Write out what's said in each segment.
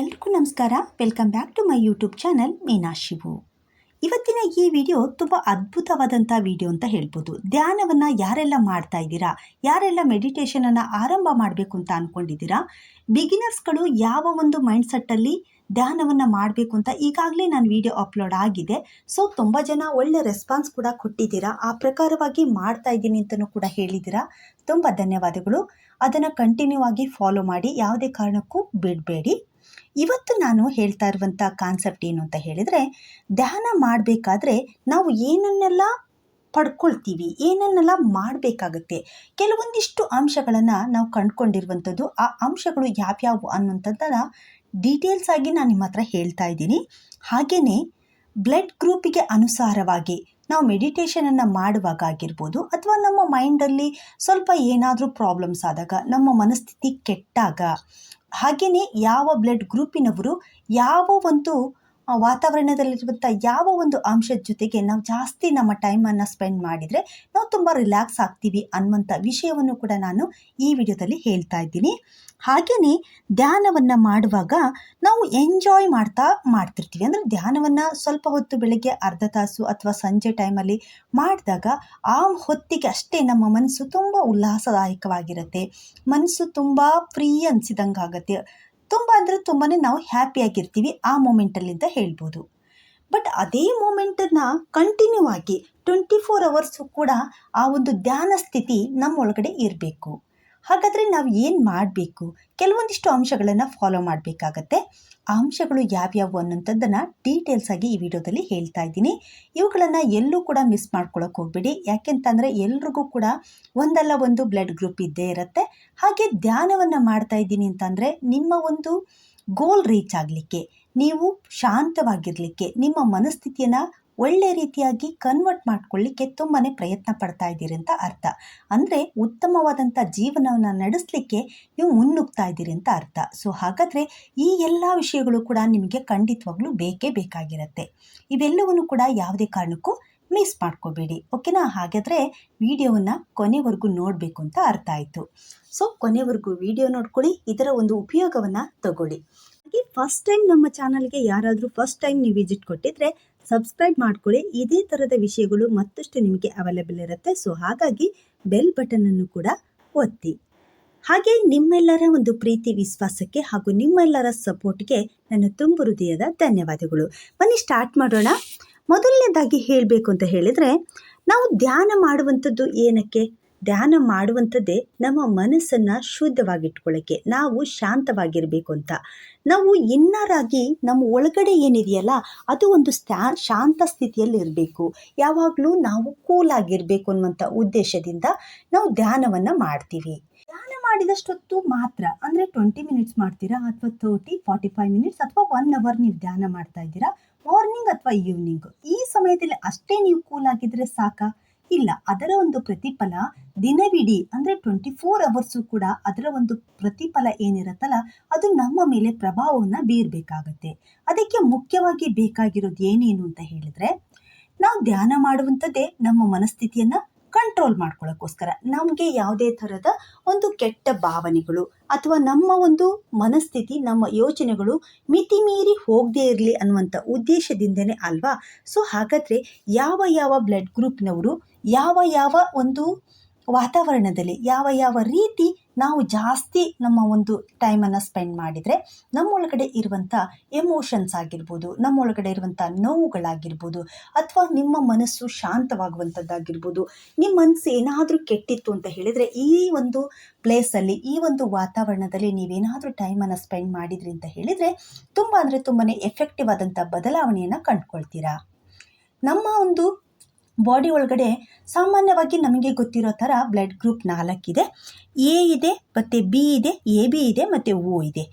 ಎಲ್ರಿಗೂ ನಮಸ್ಕಾರ. Welcome back to my YouTube channel Meena Shivu ಇವತ್ತಿನ ಈ ವಿಡಿಯೋ ತುಂಬ ಅದ್ಭುತವಾದಂಥ ವಿಡಿಯೋ ಅಂತ ಹೇಳ್ಬೋದು. ಧ್ಯಾನವನ್ನು ಯಾರೆಲ್ಲ ಮಾಡ್ತಾ ಇದ್ದೀರಾ? ಯಾರೆಲ್ಲ ಮೆಡಿಟೇಷನನ್ನು ಆರಂಭ ಮಾಡಬೇಕು ಅಂತ ಅಂದ್ಕೊಂಡಿದ್ದೀರಾ ಬಿಗಿನರ್ಸ್ಗಳು ಯಾವ ಒಂದು ಮೈಂಡ್ಸೆಟ್ಟಲ್ಲಿ ಧ್ಯಾನವನ್ನು ಮಾಡಬೇಕು ಅಂತ ಈಗಾಗಲೇ ನಾನು ವಿಡಿಯೋ ಅಪ್ಲೋಡ್ ಆಗಿದೆ. ಸೊ ತುಂಬ ಜನ ಒಳ್ಳೆ ರೆಸ್ಪಾನ್ಸ್ ಕೂಡ ಕೊಟ್ಟಿದ್ದೀರಾ. ಆ ಪ್ರಕಾರವಾಗಿ ಮಾಡ್ತಾ ಇದ್ದೀನಿ ಅಂತಲೂ ಕೂಡ ಹೇಳಿದ್ದೀರಾ. ತುಂಬ ಧನ್ಯವಾದಗಳು. ಅದನ್ನು ಕಂಟಿನ್ಯೂ ಆಗಿ ಫಾಲೋ ಮಾಡಿ. ಯಾವುದೇ ಕಾರಣಕ್ಕೂ ಬಿಡಬೇಡಿ. ಇವತ್ತು ನಾನು ಹೇಳ್ತಾ ಇರುವಂಥ ಕಾನ್ಸೆಪ್ಟ್ ಏನು ಅಂತ ಹೇಳಿದರೆ, ಧ್ಯಾನ ಮಾಡಬೇಕಾದ್ರೆ ನಾವು ಏನನ್ನೆಲ್ಲ ಪಡ್ಕೊಳ್ತೀವಿ, ಏನನ್ನೆಲ್ಲ ಮಾಡಬೇಕಾಗುತ್ತೆ, ಕೆಲವೊಂದಿಷ್ಟು ಅಂಶಗಳನ್ನು ನಾವು ಕಂಡುಕೊಂಡಿರುವಂಥದ್ದು, ಆ ಅಂಶಗಳು ಯಾವ್ಯಾವು ಅನ್ನೋಂಥದ್ದನ್ನು ಡೀಟೇಲ್ಸ್ ಆಗಿ ನಾನು ನಿಮ್ಮ ಹತ್ರ ಹೇಳ್ತಾ ಇದ್ದೀನಿ. ಹಾಗೆಯೇ ಬ್ಲಡ್ ಗ್ರೂಪಿಗೆ ಅನುಸಾರವಾಗಿ ನಾವು ಮೆಡಿಟೇಷನನ್ನು ಮಾಡುವಾಗ ಆಗಿರ್ಬೋದು, ಅಥವಾ ನಮ್ಮ ಮೈಂಡಲ್ಲಿ ಸ್ವಲ್ಪ ಏನಾದರೂ ಪ್ರಾಬ್ಲಮ್ಸ್ ಆದಾಗ, ನಮ್ಮ ಮನಸ್ಥಿತಿ ಕೆಟ್ಟಾಗ ಹಾಗೆಯೇ ಯಾವ ಬ್ಲಡ್ ಗ್ರೂಪಿನವರು ಯಾವ ಒಂದು ವಾತಾವರಣದಲ್ಲಿರುವಂಥ ಯಾವ ಒಂದು ಅಂಶದ ಜೊತೆಗೆ ನಾವು ಜಾಸ್ತಿ ನಮ್ಮ ಟೈಮನ್ನು ಸ್ಪೆಂಡ್ ಮಾಡಿದರೆ ನಾವು ತುಂಬ ರಿಲ್ಯಾಕ್ಸ್ ಆಗ್ತೀವಿ ಅನ್ನುವಂಥ ವಿಷಯವನ್ನು ಕೂಡ ನಾನು ಈ ವಿಡಿಯೋದಲ್ಲಿ ಹೇಳ್ತಾ ಇದ್ದೀನಿ. ಹಾಗೆಯೇ ಧ್ಯಾನವನ್ನು ಮಾಡುವಾಗ ನಾವು ಎಂಜಾಯ್ ಮಾಡ್ತಾ ಮಾಡ್ತಿರ್ತೀವಿ. ಅಂದರೆ ಧ್ಯಾನವನ್ನು ಸ್ವಲ್ಪ ಹೊತ್ತು ಬೆಳಗ್ಗೆ ಅರ್ಧ ತಾಸು ಅಥವಾ ಸಂಜೆ ಟೈಮಲ್ಲಿ ಮಾಡಿದಾಗ ಆ ಹೊತ್ತಿಗೆ ಅಷ್ಟೇ ನಮ್ಮ ಮನಸ್ಸು ತುಂಬ ಉಲ್ಲಾಸದಾಯಕವಾಗಿರುತ್ತೆ. ಮನಸ್ಸು ತುಂಬ ಫ್ರೀ ಅನಿಸಿದಂಗೆ ಆಗುತ್ತೆ ತುಂಬ ಅಂದರೆ ತುಂಬಾ ನಾವು ಹ್ಯಾಪಿಯಾಗಿರ್ತೀವಿ ಆ ಮೂಮೆಂಟಲ್ಲಿಂದ ಹೇಳ್ಬೋದು. ಬಟ್ ಅದೇ ಮೂಮೆಂಟನ್ನ ಕಂಟಿನ್ಯೂ ಆಗಿ ಟ್ವೆಂಟಿ ಫೋರ್ ಅವರ್ಸು ಕೂಡ ಆ ಒಂದು ಧ್ಯಾನ ಸ್ಥಿತಿ ನಮ್ಮೊಳಗಡೆ ಇರಬೇಕು. ಹಾಗಾದರೆ ನಾವು ಏನು ಮಾಡಬೇಕು? ಕೆಲವೊಂದಿಷ್ಟು ಅಂಶಗಳನ್ನು ಫಾಲೋ ಮಾಡಬೇಕಾಗತ್ತೆ. ಆ ಅಂಶಗಳು ಯಾವ್ಯಾವು ಅನ್ನೋಂಥದ್ದನ್ನು ಡೀಟೇಲ್ಸ್ ಆಗಿ ಈ ವಿಡಿಯೋದಲ್ಲಿ ಹೇಳ್ತಾ ಇದ್ದೀನಿ. ಇವುಗಳನ್ನು ಎಲ್ಲೂ ಕೂಡ ಮಿಸ್ ಮಾಡ್ಕೊಳ್ಳೋಕೆ ಹೋಗ್ಬೇಡಿ. ಯಾಕೆಂತಂದರೆ ಎಲ್ರಿಗೂ ಕೂಡ ಒಂದಲ್ಲ ಒಂದು ಬ್ಲಡ್ ಗ್ರೂಪ್ ಇದ್ದೇ ಇರುತ್ತೆ. ಹಾಗೆ ಧ್ಯಾನವನ್ನು ಮಾಡ್ತಾ ಇದ್ದೀನಿ ಅಂತಂದರೆ ನಿಮ್ಮ ಒಂದು ಗೋಲ್ ರೀಚ್ ಆಗಲಿಕ್ಕೆ, ನೀವು ಶಾಂತವಾಗಿರಲಿಕ್ಕೆ, ನಿಮ್ಮ ಮನಸ್ಥಿತಿಯನ್ನು ಒಳ್ಳೆ ರೀತಿಯಾಗಿ ಕನ್ವರ್ಟ್ ಮಾಡ್ಕೊಳ್ಳಿಕ್ಕೆ ತುಂಬಾ ಪ್ರಯತ್ನ ಪಡ್ತಾ ಇದ್ದೀರಿ ಅಂತ ಅರ್ಥ. ಅಂದರೆ ಉತ್ತಮವಾದಂಥ ಜೀವನವನ್ನು ನಡೆಸಲಿಕ್ಕೆ ನೀವು ಮುನ್ನುಗ್ತಾ ಇದ್ದೀರಿ ಅಂತ ಅರ್ಥ. ಸೊ ಹಾಗಾದರೆ ಈ ಎಲ್ಲ ವಿಷಯಗಳು ಕೂಡ ನಿಮಗೆ ಖಂಡಿತವಾಗ್ಲೂ ಬೇಕೇ ಬೇಕಾಗಿರುತ್ತೆ. ಇವೆಲ್ಲವನ್ನು ಕೂಡ ಯಾವುದೇ ಕಾರಣಕ್ಕೂ ಮಿಸ್ ಮಾಡ್ಕೋಬೇಡಿ. ಓಕೆನಾ ಹಾಗಾದರೆ ವಿಡಿಯೋವನ್ನು ಕೊನೆವರೆಗೂ ನೋಡಬೇಕು ಅಂತ ಅರ್ಥ ಆಯಿತು. ಸೊ ಕೊನೆವರೆಗೂ ವಿಡಿಯೋ ನೋಡ್ಕೊಳ್ಳಿ, ಇದರ ಒಂದು ಉಪಯೋಗವನ್ನು ತಗೊಳ್ಳಿ. ಫಸ್ಟ್ ಟೈಮ್ ನಮ್ಮ ಚಾನಲ್ಗೆ ಯಾರಾದರೂ ಫಸ್ಟ್ ಟೈಮ್ ನೀವು ವಿಸಿಟ್ ಕೊಟ್ಟಿದ್ರೆ ಸಬ್ಸ್ಕ್ರೈಬ್ ಮಾಡ್ಕೊಳ್ಳಿ. ಇದೇ ಥರದ ವಿಷಯಗಳು ಮತ್ತಷ್ಟು ನಿಮಗೆ ಅವೈಲೇಬಲ್ ಇರುತ್ತೆ. ಸೊ ಹಾಗಾಗಿ ಬೆಲ್ ಬಟನನ್ನು ಕೂಡ ಒತ್ತಿ. ಹಾಗೆ ನಿಮ್ಮೆಲ್ಲರ ಒಂದು ಪ್ರೀತಿ, ವಿಶ್ವಾಸಕ್ಕೆ ಹಾಗೂ ನಿಮ್ಮೆಲ್ಲರ ಸಪೋರ್ಟ್ಗೆ ನನ್ನ ತುಂಬ ಹೃದಯದ ಧನ್ಯವಾದಗಳು. ಬನ್ನಿ ಸ್ಟಾರ್ಟ್ ಮಾಡೋಣ. ಮೊದಲನೇದಾಗಿ ಹೇಳಬೇಕು ಅಂತ ಹೇಳಿದರೆ, ನಾವು ಧ್ಯಾನ ಮಾಡುವಂಥದ್ದು ಏನಕ್ಕೆ? ಧ್ಯಾನ ಮಾಡುವಂಥದ್ದೇ ನಮ್ಮ ಮನಸ್ಸನ್ನು ಶುದ್ಧವಾಗಿಟ್ಕೊಳ್ಳೋಕ್ಕೆ ನಾವು ಶಾಂತವಾಗಿರಬೇಕು ಅಂತ. ನಾವು ಇನ್ನರಾಗಿ ನಮ್ಮ ಒಳಗಡೆ ಏನಿದೆಯಲ್ಲ, ಅದು ಒಂದು ಸ್ಥಾ ಶಾಂತ ಸ್ಥಿತಿಯಲ್ಲಿ ಇರಬೇಕು ಯಾವಾಗಲೂ ನಾವು ಕೂಲ್ ಆಗಿರಬೇಕು ಅನ್ನುವಂಥ ಉದ್ದೇಶದಿಂದ ನಾವು ಧ್ಯಾನವನ್ನು ಮಾಡ್ತೀವಿ. ಧ್ಯಾನ ಮಾಡಿದಷ್ಟೊತ್ತು ಮಾತ್ರ, ಅಂದರೆ ಟ್ವೆಂಟಿ ಮಿನಿಟ್ಸ್ ಮಾಡ್ತೀರಾ, ಅಥವಾ ತರ್ಟಿ ಫಾರ್ಟಿ ಫೈವ್ ಮಿನಿಟ್ಸ್ ಅಥವಾ ಒನ್ ಅವರ್ ನೀವು ಧ್ಯಾನ ಮಾಡ್ತಾ ಇದ್ದೀರಾ ಮಾರ್ನಿಂಗ್ ಅಥವಾ ಈವ್ನಿಂಗ್ ಈ ಸಮಯದಲ್ಲಿ ಅಷ್ಟೇ ನೀವು ಕೂಲ್ ಆಗಿದ್ರೆ ಸಾಕಾ? ಇಲ್ಲ. ಅದರ ಒಂದು ಪ್ರತಿಫಲ ದಿನವಿಡೀ, ಅಂದರೆ ಟ್ವೆಂಟಿ ಫೋರ್ ಅವರ್ಸು ಕೂಡ ಅದರ ಒಂದು ಪ್ರತಿಫಲ ಏನಿರುತ್ತಲ್ಲ, ಅದು ನಮ್ಮ ಮೇಲೆ ಪ್ರಭಾವವನ್ನು ಬೀರಬೇಕಾಗತ್ತೆ. ಅದಕ್ಕೆ ಮುಖ್ಯವಾಗಿ ಬೇಕಾಗಿರೋದು ಏನೇನು ಅಂತ ಹೇಳಿದ್ರೆ, ನಾವು ಧ್ಯಾನ ಮಾಡುವಂಥದ್ದೇ ನಮ್ಮ ಮನಸ್ಥಿತಿಯನ್ನು ಕಂಟ್ರೋಲ್ ಮಾಡ್ಕೊಳ್ಳೋಕ್ಕೋಸ್ಕರ ನಮಗೆ ಯಾವುದೇ ಥರದ ಒಂದು ಕೆಟ್ಟ ಭಾವನೆಗಳು ಅಥವಾ ನಮ್ಮ ಒಂದು ಮನಸ್ಥಿತಿ, ನಮ್ಮ ಯೋಚನೆಗಳು ಮಿತಿ ಮೀರಿ ಹೋಗದೇ ಇರಲಿ ಅನ್ನುವಂಥ ಉದ್ದೇಶದಿಂದನೇ ಅಲ್ವಾ? ಸೊ ಹಾಗಾದರೆ ಯಾವ ಯಾವ ಬ್ಲಡ್ ಗ್ರೂಪ್ನವರು ಯಾವ ಯಾವ ಒಂದು ವಾತಾವರಣದಲ್ಲಿ, ಯಾವ ಯಾವ ರೀತಿ ನಾವು ಜಾಸ್ತಿ ನಮ್ಮ ಒಂದು ಟೈಮನ್ನು ಸ್ಪೆಂಡ್ ಮಾಡಿದರೆ ನಮ್ಮೊಳಗಡೆ ಇರುವಂಥ ಎಮೋಷನ್ಸ್ ಆಗಿರ್ಬೋದು, ನಮ್ಮೊಳಗಡೆ ಇರುವಂಥ ನೋವುಗಳಾಗಿರ್ಬೋದು, ಅಥವಾ ನಿಮ್ಮ ಮನಸ್ಸು ಶಾಂತವಾಗುವಂಥದ್ದಾಗಿರ್ಬೋದು ನಿಮ್ಮ ಮನಸ್ಸು ಏನಾದರೂ ಕೆಟ್ಟಿತ್ತು ಅಂತ ಹೇಳಿದರೆ ಈ ಒಂದು ಪ್ಲೇಸಲ್ಲಿ ಈ ಒಂದು ವಾತಾವರಣದಲ್ಲಿ ನೀವೇನಾದರೂ ಟೈಮನ್ನು ಸ್ಪೆಂಡ್ ಮಾಡಿದ್ರಿ ಅಂತ ಹೇಳಿದರೆ ತುಂಬ ಅಂದರೆ ತುಂಬಾ ಎಫೆಕ್ಟಿವ್ ಆದಂಥ ಬದಲಾವಣೆಯನ್ನು ಕಂಡುಕೊಳ್ತೀರಾ? ನಮ್ಮ ಒಂದು ಬಾಡಿ ಒಳಗಡೆ ಸಾಮಾನ್ಯವಾಗಿ ನಮಗೆ ಗೊತ್ತಿರೋ ಥರ ಬ್ಲಡ್ ಗ್ರೂಪ್ ನಾಲ್ಕಿದೆ. ಎ ಇದೆ, ಮತ್ತು ಬಿ ಇದೆ ಎ ಬಿ ಇದೆ, ಮತ್ತು ಓ ಇದೆ.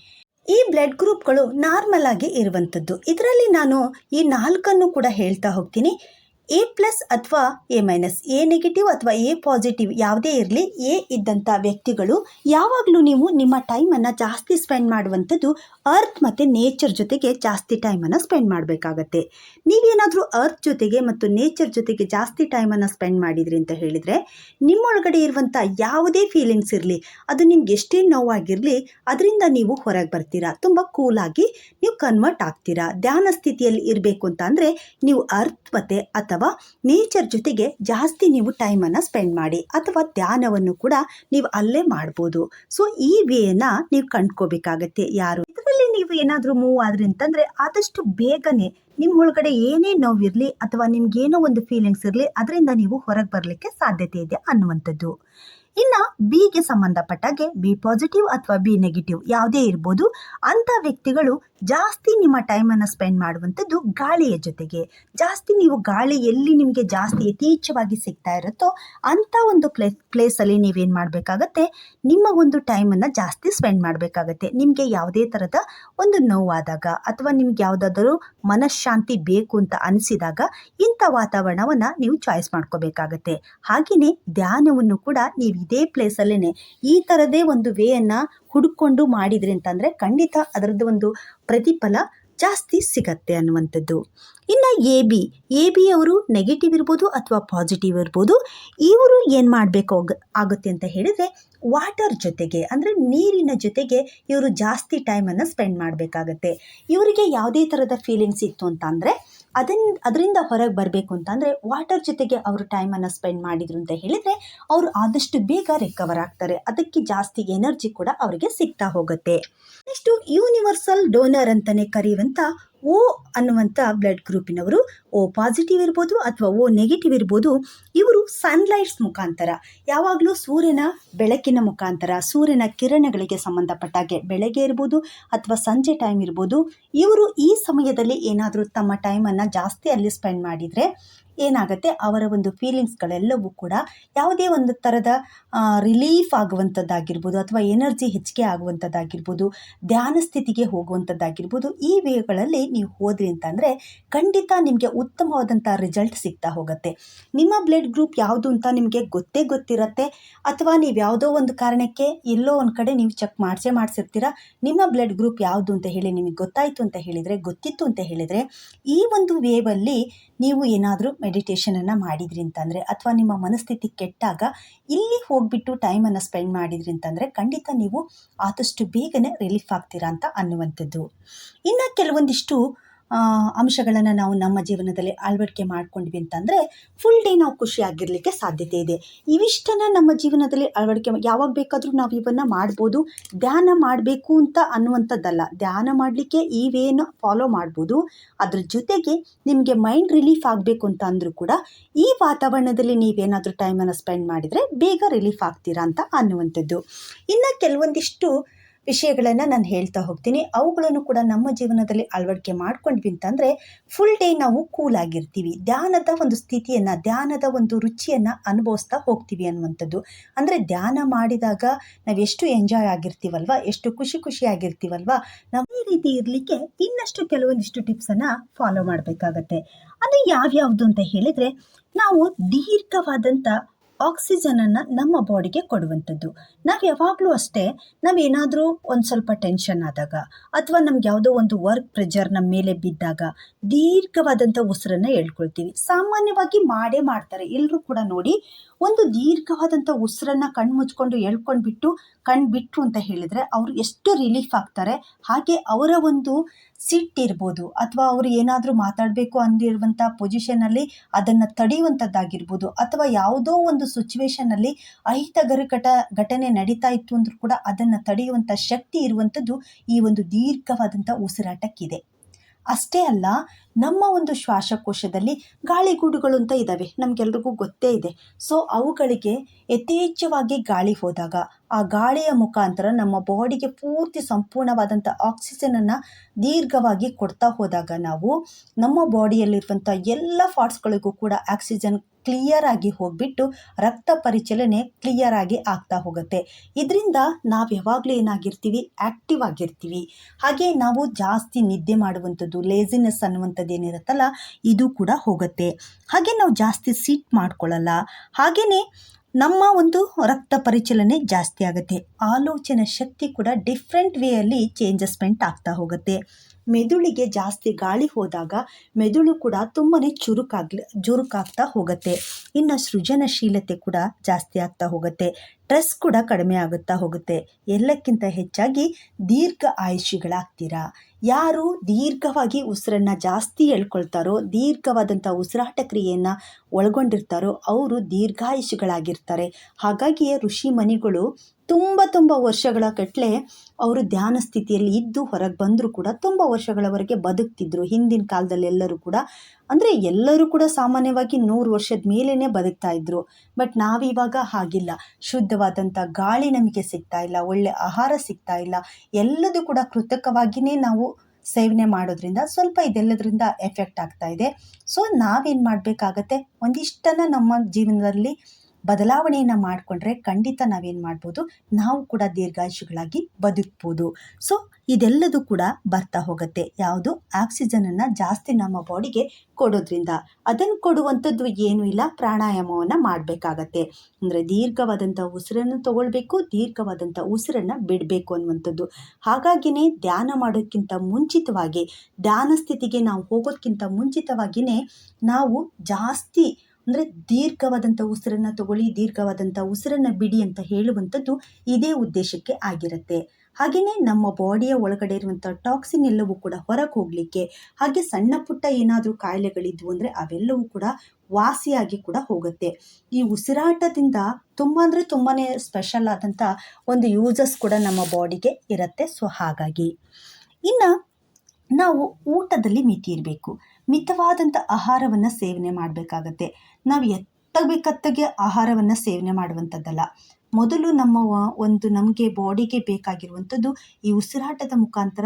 ಈ ಬ್ಲಡ್ ಗ್ರೂಪ್ಗಳು ನಾರ್ಮಲ್ ಆಗಿ ಇರುವಂಥದ್ದು. ಇದರಲ್ಲಿ ನಾನು ಈ ನಾಲ್ಕನ್ನು ಕೂಡ ಹೇಳ್ತಾ ಹೋಗ್ತೀನಿ. ಎ ಪ್ಲಸ್ ಅಥವಾ ಎ ಮೈನಸ್ ಎ ನೆಗೆಟಿವ್ ಅಥವಾ ಎ ಪಾಸಿಟಿವ್ ಯಾವುದೇ ಇರಲಿ ಎ ಇದ್ದಂಥ ವ್ಯಕ್ತಿಗಳು ಯಾವಾಗಲೂ ನೀವು ನಿಮ್ಮ ಟೈಮನ್ನು ಜಾಸ್ತಿ ಸ್ಪೆಂಡ್ ಮಾಡುವಂಥದ್ದು ಅರ್ತ್ ಮತ್ತು ನೇಚರ್ ಜೊತೆಗೆ ಜಾಸ್ತಿ ಟೈಮನ್ನು ಸ್ಪೆಂಡ್ ಮಾಡಬೇಕಾಗತ್ತೆ. ನೀವೇನಾದರೂ ಅರ್ತ್ ಜೊತೆಗೆ ಮತ್ತು ನೇಚರ್ ಜೊತೆಗೆ ಜಾಸ್ತಿ ಟೈಮನ್ನು ಸ್ಪೆಂಡ್ ಮಾಡಿದ್ರಿ ಅಂತ ಹೇಳಿದರೆ, ನಿಮ್ಮೊಳಗಡೆ ಇರುವಂಥ ಯಾವುದೇ ಫೀಲಿಂಗ್ಸ್ ಇರಲಿ, ಅದು ನಿಮ್ಗೆ ಎಷ್ಟೇ ನೋವಾಗಿರಲಿ, ಅದರಿಂದ ನೀವು ಹೊರಗೆ ಬರ್ತೀರಾ. ತುಂಬ ಕೂಲಾಗಿ ನೀವು ಕನ್ವರ್ಟ್ ಆಗ್ತೀರಾ. ಧ್ಯಾನ ಸ್ಥಿತಿಯಲ್ಲಿ ಇರಬೇಕು ಅಂತ ಅಂದರೆ, ನೀವು ಅರ್ಥ ಮತ್ತು ಅಥವಾ ನೇಚರ್ ಜೊತೆಗೆ ಜಾಸ್ತಿ ನೀವು ಟೈಮನ್ನು ಸ್ಪೆಂಡ್ ಮಾಡಿ ಅಥವಾ ಧ್ಯಾನವನ್ನು ಕೂಡ ನೀವು ಅಲ್ಲೇ ಮಾಡ್ಬೋದು. ಸೊ ಈ ವೇನ ನೀವು ಕಂಡ್ಕೋಬೇಕಾಗತ್ತೆ ಯಾರು? ಇದರಲ್ಲಿ ನೀವು ಏನಾದರೂ ಮೂವ್ ಆದ್ರಿ ಅಂತಂದರೆ ಆದಷ್ಟು ಬೇಗನೆ ನಿಮ್ಮ ಒಳಗಡೆ ಏನೇ ನೋವಿರಲಿ ಅಥವಾ ನಿಮ್ಗೇನೋ ಒಂದು ಫೀಲಿಂಗ್ಸ್ ಇರಲಿ ಅದರಿಂದ ನೀವು ಹೊರಗೆ ಬರಲಿಕ್ಕೆ ಸಾಧ್ಯತೆ ಇದೆ ಅನ್ನುವಂಥದ್ದು. ಇನ್ನು ಬಿಗೆ ಸಂಬಂಧಪಟ್ಟಾಗೆ ಬಿ ಪಾಸಿಟಿವ್ ಅಥವಾ ಬಿ ನೆಗೆಟಿವ್ ಯಾವುದೇ ಇರ್ಬೋದು, ಅಂಥ ವ್ಯಕ್ತಿಗಳು ಜಾಸ್ತಿ ನಿಮ್ಮ ಟೈಮನ್ನು ಸ್ಪೆಂಡ್ ಮಾಡುವಂಥದ್ದು ಗಾಳಿಯ ಜೊತೆಗೆ. ಜಾಸ್ತಿ ನೀವು ಗಾಳಿ ಎಲ್ಲಿ ನಿಮಗೆ ಜಾಸ್ತಿ ಯಥೇಚ್ಛವಾಗಿ ಸಿಗ್ತಾ ಇರುತ್ತೋ ಅಂಥ ಒಂದು ಪ್ಲೇಸ್ ಪ್ಲೇಸಲ್ಲಿ ನೀವೇನು ಮಾಡಬೇಕಾಗತ್ತೆ? ನಿಮ್ಮ ಒಂದು ಟೈಮನ್ನು ಜಾಸ್ತಿ ಸ್ಪೆಂಡ್ ಮಾಡಬೇಕಾಗತ್ತೆ. ನಿಮಗೆ ಯಾವುದೇ ಥರದ ಒಂದು ನೋವಾದಾಗ ಅಥವಾ ನಿಮ್ಗೆ ಯಾವುದಾದರೂ ಮನಃಶಾಂತಿ ಬೇಕು ಅಂತ ಅನಿಸಿದಾಗ ಇಂಥ ವಾತಾವರಣವನ್ನು ನೀವು ಚಾಯ್ಸ್ ಮಾಡ್ಕೋಬೇಕಾಗತ್ತೆ. ಹಾಗೆಯೇ ಧ್ಯಾನವನ್ನು ಕೂಡ ನೀವು ಇದೇ ಪ್ಲೇಸಲ್ಲೇ ಈ ಥರದೇ ಒಂದು ವೇಯನ್ನು ಹುಡುಕೊಂಡು ಮಾಡಿದ್ರಿ ಅಂತಂದರೆ ಖಂಡಿತ ಅದರದ್ದು ಒಂದು ಪ್ರತಿಫಲ ಜಾಸ್ತಿ ಸಿಗತ್ತೆ ಅನ್ನುವಂಥದ್ದು. ಇನ್ನು ಎ ಬಿ ಎ ಬಿ ಅವರು ನೆಗೆಟಿವ್ ಇರ್ಬೋದು ಅಥವಾ ಪಾಸಿಟಿವ್ ಇರ್ಬೋದು. ಇವರು ಏನು ಮಾಡಬೇಕು ಆಗುತ್ತೆ ಅಂತ ಹೇಳಿದರೆ ವಾಟರ್ ಜೊತೆಗೆ, ಅಂದರೆ ನೀರಿನ ಜೊತೆಗೆ ಇವರು ಜಾಸ್ತಿ ಟೈಮನ್ನು ಸ್ಪೆಂಡ್ ಮಾಡಬೇಕಾಗತ್ತೆ. ಇವರಿಗೆ ಯಾವುದೇ ಥರದ ಫೀಲಿಂಗ್ಸ್ ಇತ್ತು ಅಂತ ಅಂದರೆ ಅದನ್ನ ಅದರಿಂದ ಹೊರಗೆ ಬರಬೇಕು ಅಂತಂದರೆ ವಾಟರ್ ಜೊತೆಗೆ ಅವರು ಟೈಮನ್ನು ಸ್ಪೆಂಡ್ ಮಾಡಿದ್ರು ಅಂತ ಹೇಳಿದರೆ ಅವರು ಆದಷ್ಟು ಬೇಗ ರಿಕವರ್ ಆಗ್ತಾರೆ. ಅದಕ್ಕೆ ಜಾಸ್ತಿ ಎನರ್ಜಿ ಕೂಡ ಅವರಿಗೆ ಸಿಗ್ತಾ ಹೋಗುತ್ತೆ. ನೆಕ್ಸ್ಟು ಯೂನಿವರ್ಸಲ್ ಡೋನರ್ ಅಂತಲೇ ಕರೆಯುವಂಥ ಓ ಅನ್ನುವಂಥ ಬ್ಲಡ್ ಗ್ರೂಪಿನವರು ಓ ಪಾಸಿಟಿವ್ ಇರ್ಬೋದು ಅಥವಾ ಓ ನೆಗೆಟಿವ್ ಇರ್ಬೋದು, ಇವರು ಸನ್ಲೈಟ್ಸ್ ಮುಖಾಂತರ. ಯಾವಾಗಲೂ ಸೂರ್ಯನ ಬೆಳಕಿನ ಮುಖಾಂತರ, ಸೂರ್ಯನ ಕಿರಣಗಳಿಗೆ ಸಂಬಂಧಪಟ್ಟಾಗೆ ಬೆಳಗ್ಗೆ ಇರ್ಬೋದು ಅಥವಾ ಸಂಜೆ ಟೈಮ್ ಇರ್ಬೋದು, ಇವರು ಈ ಸಮಯದಲ್ಲಿ ಏನಾದರೂ ತಮ್ಮ ಟೈಮನ್ನು ಜಾಸ್ತಿ ಅಲ್ಲಿ ಸ್ಪೆಂಡ್ ಮಾಡಿದರೆ ಏನಾಗುತ್ತೆ? ಅವರ ಒಂದು ಫೀಲಿಂಗ್ಸ್ಗಳೆಲ್ಲವೂ ಕೂಡ ಯಾವುದೇ ಒಂದು ಥರದ ರಿಲೀಫ್ ಆಗುವಂಥದ್ದಾಗಿರ್ಬೋದು ಅಥವಾ ಎನರ್ಜಿ ಹೆಚ್ಚಿಗೆ ಆಗುವಂಥದ್ದಾಗಿರ್ಬೋದು ಧ್ಯಾನ ಸ್ಥಿತಿಗೆ ಹೋಗುವಂಥದ್ದಾಗಿರ್ಬೋದು ಈ ವೇಗಳಲ್ಲಿ ನೀವು ಹೋದ್ರಿ ಅಂತಂದರೆ ಖಂಡಿತ ನಿಮಗೆ ಉತ್ತಮವಾದಂಥ ರಿಸಲ್ಟ್ ಸಿಗ್ತಾ ಹೋಗುತ್ತೆ. ನಿಮ್ಮ ಬ್ಲಡ್ ಗ್ರೂಪ್ ಯಾವುದು ಅಂತ ನಿಮಗೆ ಗೊತ್ತೇ ಗೊತ್ತಿರುತ್ತೆ. ಅಥವಾ ನೀವು ಯಾವುದೋ ಒಂದು ಕಾರಣಕ್ಕೆ ಎಲ್ಲೋ ಒಂದು ಕಡೆ ನೀವು ಚೆಕ್ ಮಾಡಿಸೇ ಮಾಡಿಸಿರ್ತೀರ. ನಿಮ್ಮ ಬ್ಲಡ್ ಗ್ರೂಪ್ ಯಾವುದು ಅಂತ ಹೇಳಿ ನಿಮಗೆ ಗೊತ್ತಾಯಿತು ಅಂತ ಹೇಳಿದರೆ, ಗೊತ್ತಿತ್ತು ಅಂತ ಹೇಳಿದರೆ, ಈ ಒಂದು ವೇವಲ್ಲಿ ನೀವು ಏನಾದರೂ ಮೆಡಿಟೇಷನನ್ನು ಮಾಡಿದ್ರಿ ಅಂತಂದರೆ, ಅಥವಾ ನಿಮ್ಮ ಮನಸ್ಥಿತಿ ಕೆಟ್ಟಾಗ ಇಲ್ಲಿ ಹೋಗಿಬಿಟ್ಟು ಟೈಮನ್ನು ಸ್ಪೆಂಡ್ ಮಾಡಿದ್ರಿ ಅಂತಂದರೆ ಖಂಡಿತ ನೀವು ಆದಷ್ಟು ಬೇಗನೆ ರಿಲೀಫ್ ಆಗ್ತೀರಾ ಅಂತ ಅನ್ನುವಂಥದ್ದು. ಇನ್ನು ಕೆಲವೊಂದಿಷ್ಟು ಅಂಶಗಳನ್ನು ನಾವು ನಮ್ಮ ಜೀವನದಲ್ಲಿ ಅಳವಡಿಕೆ ಮಾಡ್ಕೊಂಡ್ವಿ ಅಂತಂದರೆ ಫುಲ್ ಡೇ ನಾವು ಖುಷಿಯಾಗಿರಲಿಕ್ಕೆ ಸಾಧ್ಯತೆ ಇದೆ. ಇವಿಷ್ಟನ್ನು ನಮ್ಮ ಜೀವನದಲ್ಲಿ ಅಳವಡಿಕೆ ಯಾವಾಗ ಬೇಕಾದರೂ ನಾವು ಇವನ್ನು ಮಾಡ್ಬೋದು. ಧ್ಯಾನ ಮಾಡಬೇಕು ಅಂತ ಅನ್ನುವಂಥದ್ದಲ್ಲ. ಧ್ಯಾನ ಮಾಡಲಿಕ್ಕೆ ಈ ವೇನ ಫಾಲೋ ಮಾಡ್ಬೋದು. ಅದ್ರ ಜೊತೆಗೆ ನಿಮಗೆ ಮೈಂಡ್ ರಿಲೀಫ್ ಆಗಬೇಕು ಅಂತ ಅಂದರೂ ಕೂಡ ಈ ವಾತಾವರಣದಲ್ಲಿ ನೀವೇನಾದರೂ ಟೈಮನ್ನು ಸ್ಪೆಂಡ್ ಮಾಡಿದರೆ ಬೇಗ ರಿಲೀಫ್ ಆಗ್ತೀರಾ ಅಂತ ಅನ್ನುವಂಥದ್ದು. ಇನ್ನು ಕೆಲವೊಂದಿಷ್ಟು ವಿಷಯಗಳನ್ನು ನಾನು ಹೇಳ್ತಾ ಹೋಗ್ತೀನಿ. ಅವುಗಳನ್ನು ಕೂಡ ನಮ್ಮ ಜೀವನದಲ್ಲಿ ಅಳವಡಿಕೆ ಮಾಡ್ಕೊಂಡ್ವಿ ಅಂತಂದರೆ ಫುಲ್ ಡೇ ನಾವು ಕೂಲ್ ಆಗಿರ್ತೀವಿ. ಧ್ಯಾನದ ಒಂದು ಸ್ಥಿತಿಯನ್ನು, ಧ್ಯಾನದ ಒಂದು ರುಚಿಯನ್ನು ಅನುಭವಿಸ್ತಾ ಹೋಗ್ತೀವಿ ಅನ್ನುವಂಥದ್ದು. ಅಂದರೆ ಧ್ಯಾನ ಮಾಡಿದಾಗ ನಾವು ಎಷ್ಟು ಎಂಜಾಯ್ ಆಗಿರ್ತೀವಲ್ವ, ಎಷ್ಟು ಖುಷಿ ಖುಷಿಯಾಗಿರ್ತೀವಲ್ವ ನಾವು ಈ ರೀತಿ ಇರಲಿಕ್ಕೆ ಇನ್ನಷ್ಟು ಕೆಲವೊಂದಿಷ್ಟು ಟಿಪ್ಸನ್ನು ಫಾಲೋ ಮಾಡಬೇಕಾಗತ್ತೆ. ಅದು ಯಾವ್ಯಾವುದು ಅಂತ ಹೇಳಿದರೆ, ನಾವು ದೀರ್ಘವಾದಂಥ ಆಕ್ಸಿಜನನ್ನು ನಮ್ಮ ಬಾಡಿಗೆ ಕೊಡುವಂಥದ್ದು. ನಾವು ಯಾವಾಗಲೂ ಅಷ್ಟೇ ನಾವೇನಾದರೂ ಒಂದು ಸ್ವಲ್ಪ ಟೆನ್ಷನ್ ಆದಾಗ ಅಥವಾ ನಮ್ಗೆ ಯಾವುದೋ ಒಂದು ವರ್ಕ್ ಪ್ರೆಜರ್ ನಮ್ಮ ಮೇಲೆ ಬಿದ್ದಾಗ ದೀರ್ಘವಾದಂಥ ಉಸಿರನ್ನು ಹೇಳ್ಕೊಳ್ತೀವಿ. ಸಾಮಾನ್ಯವಾಗಿ ಮಾಡೇ ಮಾಡ್ತಾರೆ. ಎಲ್ಲರೂ ಕೂಡ ನೋಡಿ ಒಂದು ದೀರ್ಘವಾದಂಥ ಉಸಿರನ್ನು ಕಣ್ಣು ಮುಚ್ಕೊಂಡು ಎಳ್ಕೊಂಡು ಬಿಟ್ಟು ಕಣ್ಣು ಬಿಟ್ಟರು ಅಂತ ಹೇಳಿದರೆ ಅವರು ಎಷ್ಟು ರಿಲೀಫ್ ಆಗ್ತಾರೆ. ಹಾಗೆ ಅವರ ಒಂದು ಸಿಟ್ಟಿರ್ಬೋದು ಅಥವಾ ಅವರು ಏನಾದರೂ ಮಾತಾಡಬೇಕು ಅಂದಿರುವಂಥ ಪೊಸಿಷನಲ್ಲಿ ಅದನ್ನು ತಡೆಯುವಂಥದ್ದಾಗಿರ್ಬೋದು ಅಥವಾ ಯಾವುದೋ ಒಂದು ಸಿಚುವೇಶನಲ್ಲಿ ಅಹಿತಕರ ಘಟ, ಘಟನೆ ನಡೀತಾ ಇತ್ತು ಅಂದರೂ ಕೂಡ ಅದನ್ನು ತಡೆಯುವಂಥ ಶಕ್ತಿ ಇರುವಂಥದ್ದು ಈ ಒಂದು ದೀರ್ಘವಾದಂಥ ಉಸಿರಾಟಕ್ಕಿದೆ. ಅಷ್ಟೇ ಅಲ್ಲ, ನಮ್ಮ ಒಂದು ಶ್ವಾಸಕೋಶದಲ್ಲಿ ಗಾಳಿಗೂಡುಗಳು ಅಂತ ಇದ್ದಾವೆ ನಮಗೆಲ್ರಿಗೂ ಗೊತ್ತೇ ಇದೆ. ಸೊ ಅವುಗಳಿಗೆ ಯಥೇಚ್ಛವಾಗಿ ಗಾಳಿ ಹೋದಾಗ ಆ ಗಾಳಿಯ ಮುಖಾಂತರ ನಮ್ಮ ಬಾಡಿಗೆ ಪೂರ್ತಿ ಸಂಪೂರ್ಣವಾದಂಥ ಆಕ್ಸಿಜನನ್ನು ದೀರ್ಘವಾಗಿ ಕೊಡ್ತಾ ಹೋದಾಗ ನಾವು ನಮ್ಮ ಬಾಡಿಯಲ್ಲಿರುವಂಥ ಎಲ್ಲ ಫಾಟ್ಸ್ಗಳಿಗೂ ಕೂಡ ಆಕ್ಸಿಜನ್ ಕ್ಲಿಯರ್ ಆಗಿ ಹೋಗಿಬಿಟ್ಟು ರಕ್ತ ಪರಿಚಲನೆ ಕ್ಲಿಯರ್ ಆಗಿ ಆಗ್ತಾ ಹೋಗುತ್ತೆ. ಇದರಿಂದ ನಾವು ಯಾವಾಗಲೂ ಏನಾಗಿರ್ತೀವಿ? ಆ್ಯಕ್ಟಿವ್ ಆಗಿರ್ತೀವಿ. ಹಾಗೆ ನಾವು ಜಾಸ್ತಿ ನಿದ್ದೆ ಮಾಡುವಂಥದ್ದು ಲೇಸಿನೆಸ್ ಅನ್ನುವಂಥದ್ದು ಏನಿರುತ್ತಲ್ಲ, ಇದು ಕೂಡ ಹೋಗುತ್ತೆ. ಹಾಗೆ ನಾವು ಜಾಸ್ತಿ ಸೀಟ್ ಮಾಡ್ಕೊಳ್ಳಲ್ಲ. ಹಾಗೆಯೇ ನಮ್ಮ ಒಂದು ರಕ್ತ ಪರಿಚಲನೆ ಜಾಸ್ತಿ ಆಗುತ್ತೆ. ಆಲೋಚನೆ ಶಕ್ತಿ ಕೂಡ ಡಿಫ್ರೆಂಟ್ ವೇಯಲ್ಲಿ ಚೇಂಜಸ್ಮೆಂಟ್ ಆಗ್ತಾ ಹೋಗುತ್ತೆ. ಮೆದುಳಿಗೆ ಜಾಸ್ತಿ ಗಾಳಿ ಹೋದಾಗ ಮೆದುಳು ಕೂಡ ತುಂಬಾ ಚುರುಕಾಗ್ಲಿ, ಚುರುಕಾಗ್ತಾ ಹೋಗುತ್ತೆ. ಇನ್ನು ಸೃಜನಶೀಲತೆ ಕೂಡ ಜಾಸ್ತಿ ಆಗ್ತಾ ಹೋಗುತ್ತೆ. ಸ್ಟ್ರೆಸ್ ಕೂಡ ಕಡಿಮೆ ಆಗುತ್ತಾ ಹೋಗುತ್ತೆ. ಎಲ್ಲಕ್ಕಿಂತ ಹೆಚ್ಚಾಗಿ ದೀರ್ಘ ಆಯುಷಿಗಳಾಗ್ತೀರಾ ಯಾರು ದೀರ್ಘವಾಗಿ ಉಸಿರನ್ನು ಜಾಸ್ತಿ ಎಳ್ಕೊಳ್ತಾರೋ, ದೀರ್ಘವಾದಂಥ ಉಸಿರಾಟ ಕ್ರಿಯೆಯನ್ನು ಒಳಗೊಂಡಿರ್ತಾರೋ, ಅವರು ದೀರ್ಘಾಯುಷಿಗಳಾಗಿರ್ತಾರೆ ಹಾಗಾಗಿಯೇ ಋಷಿ ಮನಿಗಳು ತುಂಬ ತುಂಬ ವರ್ಷಗಳ ಕಟ್ಲೆ ಅವರು ಧ್ಯಾನ ಸ್ಥಿತಿಯಲ್ಲಿ ಇದ್ದು ಹೊರಗೆ ಬಂದರೂ ಕೂಡ ತುಂಬ ವರ್ಷಗಳವರೆಗೆ ಬದುಕ್ತಿದ್ರು. ಹಿಂದಿನ ಕಾಲದಲ್ಲಿ ಎಲ್ಲರೂ ಕೂಡ. ಅಂದರೆ ಎಲ್ಲರೂ ಕೂಡ ಸಾಮಾನ್ಯವಾಗಿ ನೂರು ವರ್ಷದ ಮೇಲೇ ಬದುಕ್ತಾ ಇದ್ರು. ಬಟ್ ನಾವಿವಾಗ ಹಾಗಿಲ್ಲ. ಶುದ್ಧವಾದಂಥ ಗಾಳಿ ನಮಗೆ ಸಿಗ್ತಾ ಇಲ್ಲ. ಒಳ್ಳೆ ಆಹಾರ ಸಿಗ್ತಾ ಇಲ್ಲ. ಎಲ್ಲದೂ ಕೂಡ ಕೃತಕವಾಗಿಯೇ ನಾವು ಸೇವನೆ ಮಾಡೋದ್ರಿಂದ ಸ್ವಲ್ಪ ಇದೆಲ್ಲದರಿಂದ ಎಫೆಕ್ಟ್ ಆಗ್ತಾ ಇದೆ. ಸೊ ನಾವೇನು ಮಾಡಬೇಕಾಗತ್ತೆ? ಒಂದಿಷ್ಟನ್ನು ನಮ್ಮ ಜೀವನದಲ್ಲಿ ಬದಲಾವಣೆಯನ್ನು ಮಾಡಿಕೊಂಡ್ರೆ ಖಂಡಿತ ನಾವೇನು ಮಾಡ್ಬೋದು? ನಾವು ಕೂಡ ದೀರ್ಘಾಯುಷಿಗಳಾಗಿ ಬದುಕ್ಬೋದು. ಸೊ ಇದೆಲ್ಲದೂ ಕೂಡ ಬರ್ತಾ ಹೋಗುತ್ತೆ. ಯಾವುದು? ಆಕ್ಸಿಜನನ್ನು ಜಾಸ್ತಿ ನಮ್ಮ ಬಾಡಿಗೆ ಕೊಡೋದ್ರಿಂದ. ಅದನ್ನು ಕೊಡುವಂಥದ್ದು ಏನೂ ಇಲ್ಲ, ಪ್ರಾಣಾಯಾಮವನ್ನು ಮಾಡಬೇಕಾಗತ್ತೆ. ಅಂದರೆ ದೀರ್ಘವಾದಂಥ ಉಸಿರನ್ನು ತಗೊಳ್ಬೇಕು, ದೀರ್ಘವಾದಂಥ ಉಸಿರನ್ನು ಬಿಡಬೇಕು ಅನ್ನುವಂಥದ್ದು. ಹಾಗಾಗಿನೇ ಧ್ಯಾನ ಮಾಡೋಕ್ಕಿಂತ ಮುಂಚಿತವಾಗಿ, ಧ್ಯಾನ ಸ್ಥಿತಿಗೆ ನಾವು ಹೋಗೋದಕ್ಕಿಂತ ಮುಂಚಿತವಾಗಿಯೇ ನಾವು ಜಾಸ್ತಿ ಅಂದರೆ ದೀರ್ಘವಾದಂಥ ಉಸಿರನ್ನು ತಗೊಳ್ಳಿ ದೀರ್ಘವಾದಂಥ ಉಸಿರನ್ನು ಬಿಡಿ ಅಂತ ಹೇಳುವಂಥದ್ದು ಇದೇ ಉದ್ದೇಶಕ್ಕೆ ಆಗಿರುತ್ತೆ. ಹಾಗೆಯೇ ನಮ್ಮ ಬಾಡಿಯ ಒಳಗಡೆ ಇರುವಂಥ ಟಾಕ್ಸಿನ್ ಎಲ್ಲವೂ ಕೂಡ ಹೊರಗೆ ಹೋಗಲಿಕ್ಕೆ, ಹಾಗೆ ಸಣ್ಣ ಪುಟ್ಟ ಏನಾದರೂ ಕಾಯಿಲೆಗಳಿದ್ವು ಅಂದರೆ ಅವೆಲ್ಲವೂ ಕೂಡ ವಾಸಿಯಾಗಿ ಕೂಡ ಹೋಗುತ್ತೆ. ಈ ಉಸಿರಾಟದಿಂದ ತುಂಬ ಅಂದರೆ ತುಂಬಾ ಸ್ಪೆಷಲ್ ಆದಂಥ ಒಂದು ಯೂಸಸ್ ಕೂಡ ನಮ್ಮ ಬಾಡಿಗೆ ಇರುತ್ತೆ. ಸೊ ಹಾಗಾಗಿ ಇನ್ನು ನಾವು ಊಟದಲ್ಲಿ ಮಿತಿ ಇರಬೇಕು. ಮಿತವಾದಂಥ ಆಹಾರವನ್ನು ಸೇವನೆ ಮಾಡಬೇಕಾಗತ್ತೆ. ನಾವು ಎತ್ತಬೇಕತ್ತಗೆ ಆಹಾರವನ್ನು ಸೇವನೆ ಮಾಡುವಂಥದ್ದಲ್ಲ. ಮೊದಲು ನಮ್ಮ ಒಂದು ನಮಗೆ ಬಾಡಿಗೆ ಬೇಕಾಗಿರುವಂಥದ್ದು ಈ ಉಸಿರಾಟದ ಮುಖಾಂತರ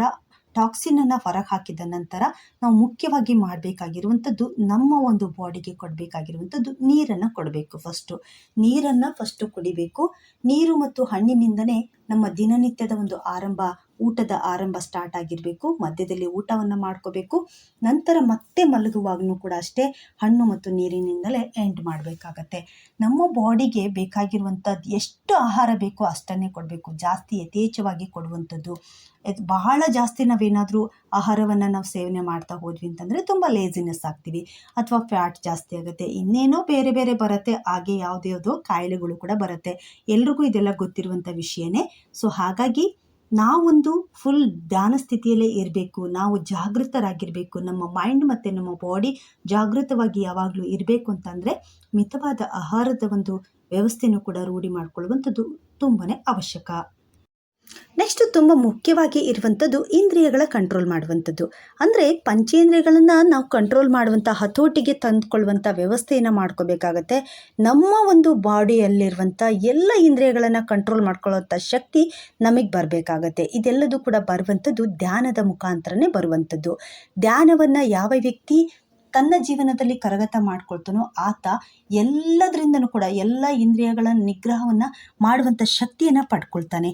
ಟಾಕ್ಸಿನನ್ನು ಹೊರಗೆ ಹಾಕಿದ ನಂತರ ನಾವು ಮುಖ್ಯವಾಗಿ ಮಾಡಬೇಕಾಗಿರುವಂಥದ್ದು ನಮ್ಮ ಒಂದು ಬಾಡಿಗೆ ಕೊಡಬೇಕಾಗಿರುವಂಥದ್ದು ನೀರನ್ನು ಕೊಡಬೇಕು ಫಸ್ಟು ನೀರನ್ನು ಫಸ್ಟು ಕುಡಿಬೇಕು. ನೀರು ಮತ್ತು ಹಣ್ಣಿನಿಂದನೇ ನಮ್ಮ ದಿನನಿತ್ಯದ ಒಂದು ಆರಂಭ ಊಟದ ಆರಂಭ ಸ್ಟಾರ್ಟ್ ಆಗಿರಬೇಕು, ಮಧ್ಯದಲ್ಲಿ ಊಟವನ್ನು ಮಾಡ್ಕೋಬೇಕು, ನಂತರ ಮತ್ತೆ ಮಲಗುವಾಗಲೂ ಕೂಡ ಅಷ್ಟೇ ಹಣ್ಣು ಮತ್ತು ನೀರಿನಿಂದಲೇ ಎಂಡ್ ಮಾಡಬೇಕಾಗತ್ತೆ. ನಮ್ಮ ಬಾಡಿಗೆ ಬೇಕಾಗಿರುವಂಥದ್ದು ಎಷ್ಟು ಆಹಾರ ಬೇಕೋ ಅಷ್ಟನ್ನೇ ಕೊಡಬೇಕು, ಜಾಸ್ತಿ ಯಥೇಚ್ಛವಾಗಿ ಕೊಡುವಂಥದ್ದು. ಬಹಳ ಜಾಸ್ತಿ ನಾವೇನಾದರೂ ಆಹಾರವನ್ನು ನಾವು ಸೇವನೆ ಮಾಡ್ತಾ ಹೋದ್ವಿ ಅಂತಂದರೆ ತುಂಬ ಲೇಸಿನೆಸ್ ಆಗ್ತೀವಿ ಅಥವಾ ಫ್ಯಾಟ್ ಜಾಸ್ತಿ ಆಗುತ್ತೆ. ಇನ್ನೇನೋ ಬೇರೆ ಬೇರೆ ಬರುತ್ತೆ, ಹಾಗೆ ಯಾವುದ್ಯಾವುದೋ ಕಾಯಿಲೆಗಳು ಕೂಡ ಬರುತ್ತೆ. ಎಲ್ರಿಗೂ ಇದೆಲ್ಲ ಗೊತ್ತಿರುವಂಥ ವಿಷಯನೇ. ಸೊ ಹಾಗಾಗಿ ನಾವೊಂದು ಫುಲ್ ಧ್ಯಾನ ಸ್ಥಿತಿಯಲ್ಲೇ ಇರಬೇಕು, ನಾವು ಜಾಗೃತರಾಗಿರಬೇಕು, ನಮ್ಮ ಮೈಂಡ್ ಮತ್ತು ನಮ್ಮ ಬಾಡಿ ಜಾಗೃತವಾಗಿ ಯಾವಾಗಲೂ ಇರಬೇಕು ಅಂತಂದರೆ ಮಿತವಾದ ಆಹಾರದ ಒಂದು ವ್ಯವಸ್ಥೆನೂ ಕೂಡ ರೂಢಿ ಮಾಡಿಕೊಳ್ಳುವಂಥದ್ದು ತುಂಬಾ ಅವಶ್ಯಕ. ನೆಕ್ಸ್ಟ್ ತುಂಬ ಮುಖ್ಯವಾಗಿ ಇರುವಂಥದ್ದು ಇಂದ್ರಿಯಗಳ ಕಂಟ್ರೋಲ್ ಮಾಡುವಂಥದ್ದು. ಅಂದರೆ ಪಂಚೇಂದ್ರಿಯಗಳನ್ನು ನಾವು ಕಂಟ್ರೋಲ್ ಮಾಡುವಂಥ ಹತೋಟಿಗೆ ತಂದುಕೊಳ್ಳುವಂಥ ವ್ಯವಸ್ಥೆಯನ್ನು ಮಾಡ್ಕೋಬೇಕಾಗತ್ತೆ. ನಮ್ಮ ಒಂದು ಬಾಡಿಯಲ್ಲಿರುವಂಥ ಎಲ್ಲ ಇಂದ್ರಿಯಗಳನ್ನು ಕಂಟ್ರೋಲ್ ಮಾಡ್ಕೊಳ್ಳೋಂಥ ಶಕ್ತಿ ನಮಗೆ ಬರಬೇಕಾಗತ್ತೆ. ಇದೆಲ್ಲದೂ ಕೂಡ ಬರುವಂಥದ್ದು ಧ್ಯಾನದ ಮುಖಾಂತರನೇ ಬರುವಂಥದ್ದು. ಧ್ಯಾನವನ್ನು ಯಾವ ವ್ಯಕ್ತಿ ತನ್ನ ಜೀವನದಲ್ಲಿ ಕರಗತ ಮಾಡ್ಕೊಳ್ತಾನೋ ಆತ ಎಲ್ಲದರಿಂದನೂ ಕೂಡ ಎಲ್ಲ ಇಂದ್ರಿಯಗಳ ನಿಗ್ರಹವನ್ನು ಮಾಡುವಂಥ ಶಕ್ತಿಯನ್ನು ಪಡ್ಕೊಳ್ತಾನೆ.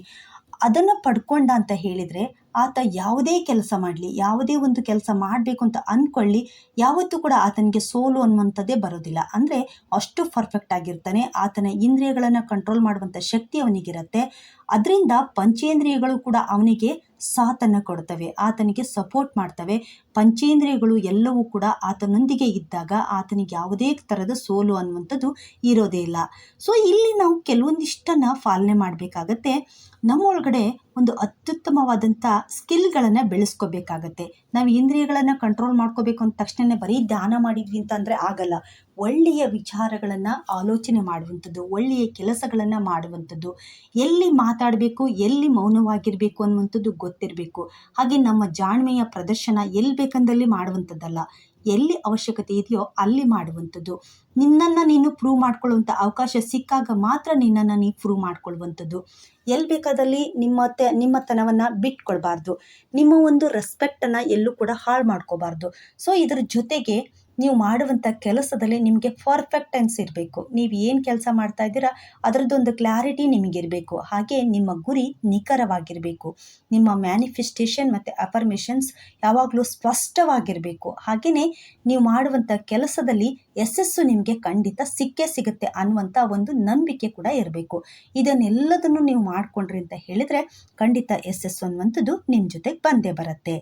ಅದನ್ನು ಪಡ್ಕೊಂಡ ಅಂತ ಹೇಳಿದರೆ ಆತ ಯಾವುದೇ ಕೆಲಸ ಮಾಡಲಿ, ಯಾವುದೇ ಒಂದು ಕೆಲಸ ಮಾಡಬೇಕು ಅಂತ ಅಂದ್ಕೊಳ್ಳಿ ಯಾವತ್ತೂ ಕೂಡ ಆತನಿಗೆ ಸೋಲು ಅನ್ನುವಂಥದ್ದೇ ಬರೋದಿಲ್ಲ. ಅಂದರೆ ಅಷ್ಟು ಪರ್ಫೆಕ್ಟ್ ಆಗಿರ್ತಾನೆ, ಆತನ ಇಂದ್ರಿಯಗಳನ್ನು ಕಂಟ್ರೋಲ್ ಮಾಡುವಂಥ ಶಕ್ತಿ ಅವನಿಗಿರುತ್ತೆ. ಅದರಿಂದ ಪಂಚೇಂದ್ರಿಯಗಳು ಕೂಡ ಅವನಿಗೆ ಸಾಥನ್ನು ಕೊಡ್ತವೆ, ಆತನಿಗೆ ಸಪೋರ್ಟ್ ಮಾಡ್ತವೆ. ಪಂಚೇಂದ್ರಿಯಗಳು ಎಲ್ಲವೂ ಕೂಡ ಆತನೊಂದಿಗೆ ಇದ್ದಾಗ ಆತನಿಗೆ ಯಾವುದೇ ಥರದ ಸೋಲು ಅನ್ನುವಂಥದ್ದು ಇರೋದೇ ಇಲ್ಲ. ಸೊ ಇಲ್ಲಿ ನಾವು ಕೆಲವೊಂದಿಷ್ಟನ್ನು ಪಾಲನೆ ಮಾಡಬೇಕಾಗತ್ತೆ. ನಮ್ಮೊಳಗಡೆ ಒಂದು ಅತ್ಯುತ್ತಮವಾದಂಥ ಸ್ಕಿಲ್ಗಳನ್ನು ಬೆಳೆಸ್ಕೋಬೇಕಾಗತ್ತೆ. ನಾವು ಇಂದ್ರಿಯಗಳನ್ನು ಕಂಟ್ರೋಲ್ ಮಾಡ್ಕೋಬೇಕು ಅಂದ ತಕ್ಷಣ ಬರೀ ಧ್ಯಾನ ಮಾಡಿದ್ವಿ ಅಂತಂದರೆ ಆಗಲ್ಲ. ಒಳ್ಳೆಯ ವಿಚಾರಗಳನ್ನು ಆಲೋಚನೆ ಮಾಡುವಂಥದ್ದು, ಒಳ್ಳೆಯ ಕೆಲಸಗಳನ್ನು ಮಾಡುವಂಥದ್ದು, ಎಲ್ಲಿ ಮಾತಾಡಬೇಕು, ಎಲ್ಲಿ ಮೌನವಾಗಿರಬೇಕು ಅನ್ನುವಂಥದ್ದು ಗೊತ್ತಿರಬೇಕು. ಹಾಗೆ ನಮ್ಮ ಜಾಣ್ಮೆಯ ಪ್ರದರ್ಶನ ಎಲ್ಲಿ ಬೇಕಂದಲ್ಲಿ ಮಾಡುವಂಥದ್ದಲ್ಲ, ಎಲ್ಲಿ ಅವಶ್ಯಕತೆ ಇದೆಯೋ ಅಲ್ಲಿ ಮಾಡುವಂಥದ್ದು. ನಿನ್ನನ್ನು ನೀನು ಪ್ರೂವ್ ಮಾಡ್ಕೊಳ್ಳುವಂಥ ಅವಕಾಶ ಸಿಕ್ಕಾಗ ಮಾತ್ರ ನಿನ್ನನ್ನು ನೀನು ಪ್ರೂವ್ ಮಾಡ್ಕೊಳ್ಳುವಂಥದ್ದು. ಎಲ್ಲಿ ಬೇಕಾದಲ್ಲಿ ನಿಮ್ಮ ತೆ, ನಿಮ್ಮತನವನ್ನು ಬಿಟ್ಕೊಳ್ಬಾರ್ದು. ನಿಮ್ಮ ಒಂದು ರೆಸ್ಪೆಕ್ಟನ್ನು ಎಲ್ಲೂ ಕೂಡ ಹಾಳು ಮಾಡ್ಕೋಬಾರ್ದು ಸೊ ಇದರ ಜೊತೆಗೆ ನೀವು ಮಾಡುವಂಥ ಕೆಲಸದಲ್ಲಿ ನಿಮಗೆ ಪರ್ಫೆಕ್ಟೆನ್ಸ್ ಇರಬೇಕು. ನೀವು ಏನು ಕೆಲಸ ಮಾಡ್ತಾ ಇದ್ದೀರಾ, ಅದರದ್ದೊಂದು ಕ್ಲಾರಿಟಿ ನಿಮಗಿರಬೇಕು. ಹಾಗೆ ನಿಮ್ಮ ಗುರಿ ನಿಖರವಾಗಿರಬೇಕು. ನಿಮ್ಮ ಮ್ಯಾನಿಫೆಸ್ಟೇಷನ್ ಮತ್ತು ಅಫರ್ಮೇಷನ್ಸ್ ಯಾವಾಗಲೂ ಸ್ಪಷ್ಟವಾಗಿರಬೇಕು. ಹಾಗೆಯೇ ನೀವು ಮಾಡುವಂಥ ಕೆಲಸದಲ್ಲಿ ಯಶಸ್ಸು ನಿಮಗೆ ಖಂಡಿತ ಸಿಕ್ಕೇ ಸಿಗುತ್ತೆ ಅನ್ನುವಂಥ ಒಂದು ನಂಬಿಕೆ ಕೂಡ ಇರಬೇಕು. ಇದನ್ನೆಲ್ಲದನ್ನು ನೀವು ಮಾಡಿಕೊಂಡ್ರಿ ಅಂತ ಹೇಳಿದರೆ ಖಂಡಿತ ಯಶಸ್ಸು ಅನ್ನುವಂಥದ್ದು ನಿಮ್ಮ ಜೊತೆಗೆ ಬಂದೇ ಬರುತ್ತೆ.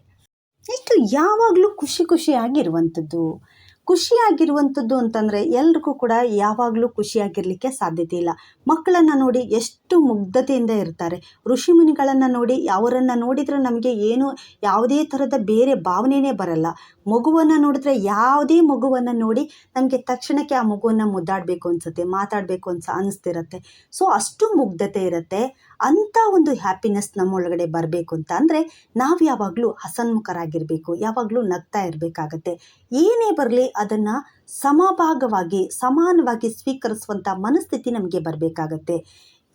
ನೆಕ್ಸ್ಟು ಯಾವಾಗಲೂ ಖುಷಿ ಖುಷಿಯಾಗಿರುವಂಥದ್ದು. ಖುಷಿಯಾಗಿರುವಂಥದ್ದು ಅಂತಂದರೆ ಎಲ್ರಿಗೂ ಕೂಡ ಯಾವಾಗಲೂ ಖುಷಿಯಾಗಿರಲಿಕ್ಕೆ ಸಾಧ್ಯತೆ ಇಲ್ಲ. ಮಕ್ಕಳನ್ನು ನೋಡಿ ಎಷ್ಟು ಮುಗ್ಧತೆಯಿಂದ ಇರ್ತಾರೆ. ಋಷಿಮುನಿಗಳನ್ನು ನೋಡಿ, ಅವರನ್ನು ನೋಡಿದರೆ ನಮಗೆ ಏನು ಯಾವುದೇ ಥರದ ಬೇರೆ ಭಾವನೆಯೇ ಬರಲ್ಲ. ಮಗುವನ್ನು ನೋಡಿದ್ರೆ ಯಾವುದೇ ಮಗುವನ್ನು ನೋಡಿ ನಮಗೆ ತಕ್ಷಣಕ್ಕೆ ಆ ಮಗುವನ್ನು ಮುದ್ದಾಡಬೇಕು ಅನಿಸುತ್ತೆ, ಮಾತಾಡಬೇಕು ಅನ್ಸ, ಅನಿಸ್ತಿರತ್ತೆ. ಸೊ ಅಷ್ಟು ಮುಗ್ಧತೆ ಇರುತ್ತೆ. ಅಂಥ ಒಂದು ಹ್ಯಾಪಿನೆಸ್ ನಮ್ಮೊಳಗಡೆ ಬರಬೇಕು ಅಂತ ಅಂದರೆ ನಾವು ಯಾವಾಗಲೂ ಹಸನ್ಮುಖರಾಗಿರಬೇಕು, ಯಾವಾಗಲೂ ನಗ್ತಾ ಇರಬೇಕಾಗತ್ತೆ. ಏನೇ ಬರಲಿ ಅದನ್ನು ಸಮಭಾಗವಾಗಿ, ಸಮಾನವಾಗಿ ಸ್ವೀಕರಿಸುವಂಥ ಮನಸ್ಥಿತಿ ನಮಗೆ ಬರಬೇಕಾಗತ್ತೆ.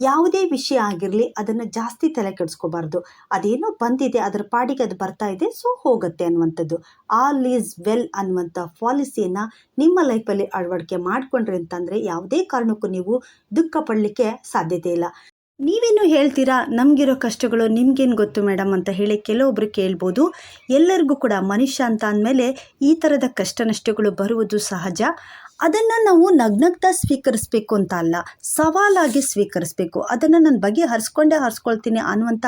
ಯಾವುದೇ ವಿಷಯ ಆಗಿರಲಿ ಅದನ್ನು ಜಾಸ್ತಿ ತಲೆ ಕೆಡಿಸ್ಕೋಬಾರ್ದು. ಅದೇನೋ ಬಂದಿದೆ, ಅದರ ಪಾಡಿಗೆ ಅದು ಬರ್ತಾ ಇದೆ ಸೊ ಹೋಗುತ್ತೆ ಅನ್ನುವಂಥದ್ದು. ಆಲ್ ಈಸ್ ವೆಲ್ ಅನ್ನುವಂಥ ಪಾಲಿಸಿಯನ್ನು ನಿಮ್ಮ ಲೈಫಲ್ಲಿ ಅಳವಡಿಕೆ ಮಾಡಿಕೊಂಡ್ರಿ ಅಂತಂದರೆ ಯಾವುದೇ ಕಾರಣಕ್ಕೂ ನೀವು ದುಃಖ ಪಡಲಿಕ್ಕೆ ಸಾಧ್ಯತೆ ಇಲ್ಲ. ನೀವೇನು ಹೇಳ್ತೀರಾ? ನಮಗಿರೋ ಕಷ್ಟಗಳು ನಿಮ್ಗೇನು ಗೊತ್ತು ಮೇಡಮ್ ಅಂತ ಹೇಳಿ ಕೆಲವೊಬ್ಬರು ಕೇಳ್ಬೋದು. ಎಲ್ಲರಿಗೂ ಕೂಡ ಮನುಷ್ಯ ಅಂತ ಅಂದಮೇಲೆ ಈ ಥರದ ಕಷ್ಟ ನಷ್ಟಗಳು ಬರುವುದು ಸಹಜ. ಅದನ್ನು ನಾವು ನಗ್ನಗ್ತಾ ಸ್ವೀಕರಿಸ್ಬೇಕು ಅಂತ ಅಲ್ಲ, ಸವಾಲಾಗಿ ಸ್ವೀಕರಿಸ್ಬೇಕು. ಅದನ್ನು ನನ್ನ ಬಗ್ಗೆ ಹರಿಸ್ಕೊಂಡೇ ಹರಿಸ್ಕೊಳ್ತೀನಿ ಅನ್ನುವಂಥ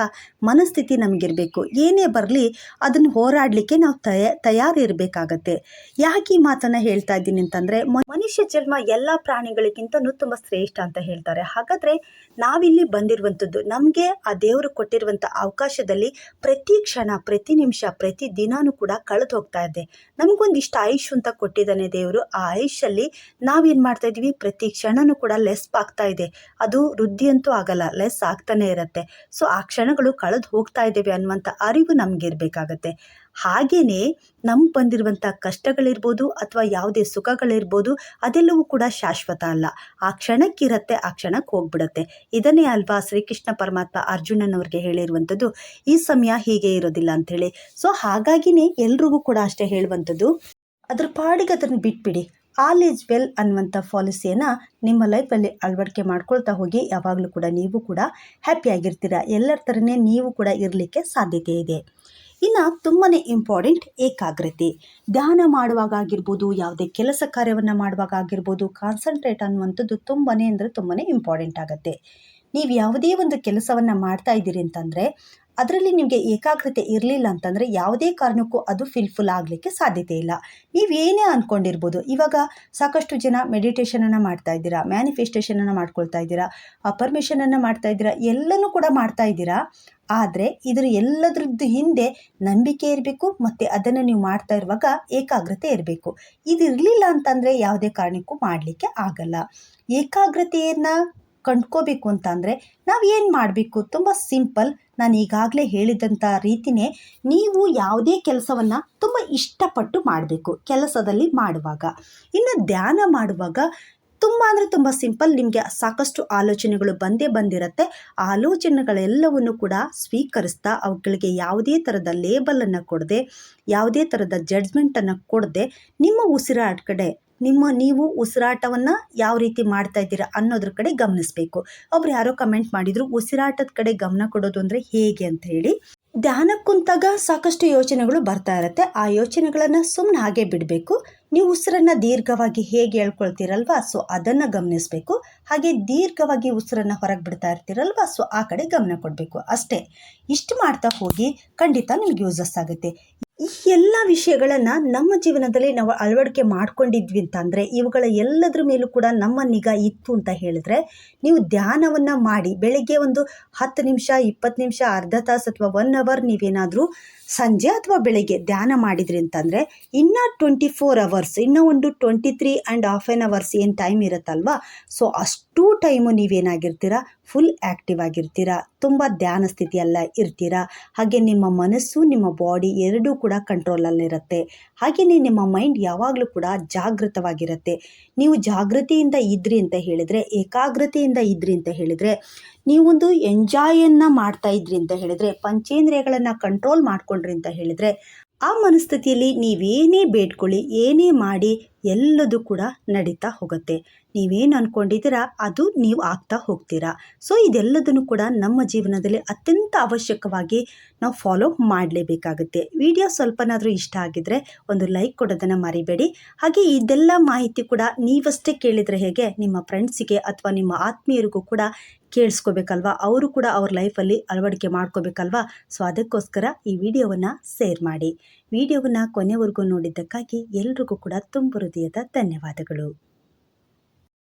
ಮನಸ್ಥಿತಿ ನಮಗಿರಬೇಕು. ಏನೇ ಬರಲಿ ಅದನ್ನು ಹೋರಾಡಲಿಕ್ಕೆ ನಾವು ತಯ, ತಯಾರಿರಬೇಕಾಗತ್ತೆ. ಯಾಕೆ ಈ ಮಾತನ್ನು ಹೇಳ್ತಾ ಇದ್ದೀನಿ ಅಂತಂದರೆ ಮನುಷ್ಯ ಜನ್ಮ ಎಲ್ಲ ಪ್ರಾಣಿಗಳಿಗಿಂತನೂ ತುಂಬ ಶ್ರೇಷ್ಠ ಅಂತ ಹೇಳ್ತಾರೆ. ಹಾಗಾದರೆ ನಾವಿಲ್ಲಿ ಬಂದಿರುವಂಥದ್ದು ನಮಗೆ ಆ ದೇವರು ಕೊಟ್ಟಿರುವಂಥ ಅವಕಾಶದಲ್ಲಿ ಪ್ರತಿ ಕ್ಷಣ, ಪ್ರತಿ ನಿಮಿಷ, ಪ್ರತಿ ದಿನಾನೂ ಕೂಡ ಕಳೆದು ಹೋಗ್ತಾ ಇದೆ. ನಮಗೊಂದಿಷ್ಟು ಆಯುಷ್ ಅಂತ ಕೊಟ್ಟಿದ್ದಾನೆ ದೇವರು. ಆ ಆಯುಷಲ್ಲಿ ನಾವೇನು ಮಾಡ್ತಾ ಇದ್ದೀವಿ? ಪ್ರತಿ ಕ್ಷಣನೂ ಕೂಡ ಲೆಸ್ ಆಗ್ತಾ ಇದೆ. ಅದು ವೃದ್ಧಿ ಅಂತೂ ಆಗಲ್ಲ ಲೆಸ್ ಆಗ್ತಾನೆ ಇರುತ್ತೆ. ಸೊ ಆ ಕ್ಷಣಗಳು ಕಳೆದು ಹೋಗ್ತಾ ಇದ್ದೇವೆ ಅನ್ನುವಂಥ ಅರಿವು ನಮಗಿರಬೇಕಾಗತ್ತೆ ಹಾಗೆಯೇ ನಮ್ಗೆ ಬಂದಿರುವಂಥ ಕಷ್ಟಗಳಿರ್ಬೋದು ಅಥವಾ ಯಾವುದೇ ಸುಖಗಳಿರ್ಬೋದು, ಅದೆಲ್ಲವೂ ಕೂಡ ಶಾಶ್ವತ ಅಲ್ಲ. ಆ ಕ್ಷಣಕ್ಕಿರತ್ತೆ ಆ ಕ್ಷಣಕ್ಕೆ ಹೋಗ್ಬಿಡುತ್ತೆ. ಇದನ್ನೇ ಅಲ್ವಾ ಶ್ರೀಕೃಷ್ಣ ಪರಮಾತ್ಮ ಅರ್ಜುನನವ್ರಿಗೆ ಹೇಳಿರುವಂಥದ್ದು? ಈ ಸಮಯ ಹೀಗೆ ಇರೋದಿಲ್ಲ ಅಂಥೇಳಿ ಸೊ ಹಾಗಾಗಿನೇ ಎಲ್ರಿಗೂ ಕೂಡ ಅಷ್ಟೇ ಹೇಳುವಂಥದ್ದು. ಅದ್ರ ಪಾಡಿಗೆ ಅದನ್ನು ಬಿಟ್ಬಿಡಿ. ಆಲ್ ಈಸ್ ವೆಲ್ ಅನ್ನುವಂಥ ಪಾಲಿಸಿಯನ್ನು ನಿಮ್ಮ ಲೈಫಲ್ಲಿ ಅಳವಡಿಕೆ ಮಾಡ್ಕೊಳ್ತಾ ಹೋಗಿ ಯಾವಾಗಲೂ ಕೂಡ ನೀವು ಕೂಡ ಹ್ಯಾಪಿಯಾಗಿರ್ತೀರ ಎಲ್ಲರ ಥರನೇ ನೀವು ಕೂಡ ಇರಲಿಕ್ಕೆ ಸಾಧ್ಯತೆ ಇದೆ. ಇನ್ನು ತುಂಬಾ ಇಂಪಾರ್ಟೆಂಟ್ ಏಕಾಗ್ರತೆ. ಧ್ಯಾನ ಮಾಡುವಾಗ ಆಗಿರ್ಬೋದು, ಯಾವುದೇ ಕೆಲಸ ಕಾರ್ಯವನ್ನು ಮಾಡುವಾಗ ಆಗಿರ್ಬೋದು ಕಾನ್ಸಂಟ್ರೇಟ್ ಅನ್ನುವಂಥದ್ದು ತುಂಬಾ ಅಂದರೆ ತುಂಬಾ ಇಂಪಾರ್ಟೆಂಟ್ ಆಗುತ್ತೆ. ನೀವು ಯಾವುದೇ ಒಂದು ಕೆಲಸವನ್ನು ಮಾಡ್ತಾ ಇದ್ದೀರಿ ಅಂತಂದರೆ, ಅದರಲ್ಲಿ ನಿಮಗೆ ಏಕಾಗ್ರತೆ ಇರಲಿಲ್ಲ ಅಂತಂದರೆ ಯಾವುದೇ ಕಾರಣಕ್ಕೂ ಅದು ಫಿಲ್ಫುಲ್ ಆಗಲಿಕ್ಕೆ ಸಾಧ್ಯತೆ ಇಲ್ಲ. ನೀವು ಏನೇ ಅಂದ್ಕೊಂಡಿರ್ಬೋದು ಇವಾಗ ಸಾಕಷ್ಟು ಜನ ಮೆಡಿಟೇಷನನ್ನು ಮಾಡ್ತಾ ಇದ್ದೀರಾ ಮ್ಯಾನಿಫೆಸ್ಟೇಷನನ್ನು ಮಾಡ್ಕೊಳ್ತಾ ಇದ್ದೀರಾ ಪರ್ಮಿಷನನ್ನು ಮಾಡ್ತಾ ಇದ್ದೀರಾ, ಎಲ್ಲನೂ ಕೂಡ ಮಾಡ್ತಾ ಇದ್ದೀರಾ, ಆದರೆ ಇದರ ಎಲ್ಲದ್ರದ್ದು ಹಿಂದೆ ನಂಬಿಕೆ ಇರಬೇಕು ಮತ್ತು ಅದನ್ನು ನೀವು ಮಾಡ್ತಾ ಇರುವಾಗ ಏಕಾಗ್ರತೆ ಇರಬೇಕು. ಇದು ಇರಲಿಲ್ಲ ಅಂತಂದರೆ ಯಾವುದೇ ಕಾರಣಕ್ಕೂ ಮಾಡಲಿಕ್ಕೆ ಆಗಲ್ಲ. ಏಕಾಗ್ರತೆಯನ್ನು ಕಂಡ್ಕೋಬೇಕು ಅಂತ ಅಂದರೆ ನಾವು ಏನು ಮಾಡಬೇಕು? ತುಂಬ ಸಿಂಪಲ್. ನಾನು ಈಗಾಗಲೇ ಹೇಳಿದಂಥ ರೀತಿಯೇ ನೀವು ಯಾವುದೇ ಕೆಲಸವನ್ನು ತುಂಬ ಇಷ್ಟಪಟ್ಟು ಮಾಡಬೇಕು, ಕೆಲಸದಲ್ಲಿ ಮಾಡುವಾಗ. ಇನ್ನು ಧ್ಯಾನ ಮಾಡುವಾಗ ತುಂಬ ಅಂದರೆ ತುಂಬ ಸಿಂಪಲ್. ನಿಮಗೆ ಸಾಕಷ್ಟು ಆಲೋಚನೆಗಳು ಬಂದೇ ಬಂದಿರುತ್ತೆ. ಆಲೋಚನೆಗಳೆಲ್ಲವನ್ನು ಕೂಡ ಸ್ವೀಕರಿಸ್ತಾ ಅವುಗಳಿಗೆ ಯಾವುದೇ ಥರದ ಲೇಬಲನ್ನು ಕೊಡದೆ, ಯಾವುದೇ ಥರದ ಜಡ್ಜ್ಮೆಂಟನ್ನು ಕೊಡದೆ ನಿಮ್ಮ ಉಸಿರಾಟ ಕಡೆ ನಿಮ್ಮ ನೀವು ಉಸಿರಾಟವನ್ನು ಯಾವ ರೀತಿ ಮಾಡ್ತಾ ಇದ್ದೀರಾ ಅನ್ನೋದ್ರ ಕಡೆ ಗಮನಿಸಬೇಕು. ಒಬ್ರು ಯಾರೋ ಕಮೆಂಟ್ ಮಾಡಿದರು, ಉಸಿರಾಟದ ಕಡೆ ಗಮನ ಕೊಡೋದು ಅಂದರೆ ಹೇಗೆ ಅಂತ ಹೇಳಿ. ಧ್ಯಾನಕ್ಕುಂತಾಗ ಸಾಕಷ್ಟು ಯೋಚನೆಗಳು ಬರ್ತಾ ಇರುತ್ತೆ. ಆ ಯೋಚನೆಗಳನ್ನು ಸುಮ್ಮನೆ ಹಾಗೆ ಬಿಡಬೇಕು. ನೀವು ಉಸಿರನ್ನು ದೀರ್ಘವಾಗಿ ಹೇಗೆ ಹೇಳ್ಕೊಳ್ತೀರಲ್ವಾ ಸೊ ಅದನ್ನು ಗಮನಿಸಬೇಕು. ಹಾಗೆ ದೀರ್ಘವಾಗಿ ಉಸಿರನ್ನು ಹೊರಗೆ ಬಿಡ್ತಾ ಇರ್ತೀರಲ್ವಾ, ಸೊ ಆ ಕಡೆ ಗಮನ ಕೊಡಬೇಕು. ಅಷ್ಟೇ. ಇಷ್ಟು ಮಾಡ್ತಾ ಹೋಗಿ ಖಂಡಿತ ನಿಮ್ಗೆ ಯೂಸಸ್ ಆಗುತ್ತೆ. ಈ ಎಲ್ಲ ವಿಷಯಗಳನ್ನು ನಮ್ಮ ಜೀವನದಲ್ಲಿ ನಾವು ಅಳವಡಿಕೆ ಮಾಡ್ಕೊಂಡಿದ್ವಿ ಅಂತಂದರೆ ಇವುಗಳ ಎಲ್ಲದರ ಮೇಲೂ ಕೂಡ ನಮ್ಮ ನಿಗಾ ಇತ್ತು ಅಂತ ಹೇಳಿದ್ರೆ ನೀವು ಧ್ಯಾನವನ್ನು ಮಾಡಿ ಬೆಳಗ್ಗೆ ಒಂದು ಹತ್ತು ನಿಮಿಷ, ಇಪ್ಪತ್ತು ನಿಮಿಷ, ಅರ್ಧ ತಾಸು ಅಥವಾ ಒನ್ ಅವರ್ ನೀವೇನಾದರೂ ಸಂಜೆ ಅಥವಾ ಬೆಳಗ್ಗೆ ಧ್ಯಾನ ಮಾಡಿದ್ರಿ ಅಂತಂದರೆ ಇನ್ನೂ ಟ್ವೆಂಟಿ ಫೋರ್ ಅವರ್ಸ್ ಇನ್ನೂ ಒಂದು twenty three and half an hours ಏನು ಟೈಮ್ ಇರುತ್ತಲ್ವ? ಸೊ ಅಷ್ಟು ಟೈಮು ನೀವೇನಾಗಿರ್ತೀರಾ? ಫುಲ್ ಆ್ಯಕ್ಟಿವ್ ಆಗಿರ್ತೀರಾ? ತುಂಬ ಧ್ಯಾನ ಸ್ಥಿತಿಯಲ್ಲ ಇರ್ತೀರಾ? ಹಾಗೆ ನಿಮ್ಮ ಮನಸ್ಸು, ನಿಮ್ಮ ಬಾಡಿ ಎರಡೂ ಕೂಡ ಕಂಟ್ರೋಲಲ್ಲಿರುತ್ತೆ ಹಾಗೆಯೇ ನಿಮ್ಮ ಮೈಂಡ್ ಯಾವಾಗಲೂ ಕೂಡ ಜಾಗೃತವಾಗಿರುತ್ತೆ. ನೀವು ಜಾಗೃತಿಯಿಂದ ಇದ್ರಿ ಅಂತ ಹೇಳಿದರೆ, ಏಕಾಗ್ರತೆಯಿಂದ ಇದ್ರಿ ಅಂತ ಹೇಳಿದರೆ, ನೀವೊಂದು ಎಂಜಾಯನ್ನು ಮಾಡ್ತಾ ಇದ್ರಿ ಅಂತ ಹೇಳಿದರೆ, ಪಂಚೇಂದ್ರಿಯಗಳನ್ನು ಕಂಟ್ರೋಲ್ ಮಾಡ್ಕೊಂಡ್ರಿ ಅಂತ ಹೇಳಿದರೆ ಆ ಮನಸ್ಥಿತಿಯಲ್ಲಿ ನೀವೇನೇ ಬೇಡ್ಕೊಳ್ಳಿ, ಏನೇ ಮಾಡಿ ಎಲ್ಲದೂ ಕೂಡ ನಡೀತಾ ಹೋಗುತ್ತೆ. ನೀವೇನು ಅಂದ್ಕೊಂಡಿದ್ದೀರಾ ಅದು ನೀವು ಆಗ್ತಾ ಹೋಗ್ತೀರಾ. ಸೊ ಇದೆಲ್ಲದನ್ನು ಕೂಡ ನಮ್ಮ ಜೀವನದಲ್ಲಿ ಅತ್ಯಂತ ಅವಶ್ಯಕವಾಗಿ ನಾವು ಫಾಲೋ ಮಾಡಲೇಬೇಕಾಗುತ್ತೆ. ವಿಡಿಯೋ ಸ್ವಲ್ಪನಾದರೂ ಇಷ್ಟ ಆಗಿದ್ದರೆ ಒಂದು ಲೈಕ್ ಕೊಡೋದನ್ನು ಮರಿಬೇಡಿ. ಹಾಗೆ ಇದೆಲ್ಲ ಮಾಹಿತಿ ಕೂಡ ನೀವಷ್ಟೇ ಕೇಳಿದರೆ ಹೇಗೆ, ನಿಮ್ಮ ಫ್ರೆಂಡ್ಸಿಗೆ ಅಥವಾ ನಿಮ್ಮ ಆತ್ಮೀಯರಿಗೂ ಕೂಡ ಕೇಳಿಸ್ಕೋಬೇಕಲ್ವಾ? ಅವರು ಕೂಡ ಅವ್ರ ಲೈಫಲ್ಲಿ ಅಳವಡಿಕೆ ಮಾಡ್ಕೋಬೇಕಲ್ವಾ? ಸೊ ಅದಕ್ಕೋಸ್ಕರ ಈ ವಿಡಿಯೋವನ್ನು ಶೇರ್ ಮಾಡಿ. ವಿಡಿಯೋವನ್ನು ಕೊನೆವರೆಗೂ ನೋಡಿದ್ದಕ್ಕಾಗಿ ಎಲ್ರಿಗೂ ಕೂಡ ತುಂಬ ಹೃದಯದ ಧನ್ಯವಾದಗಳು.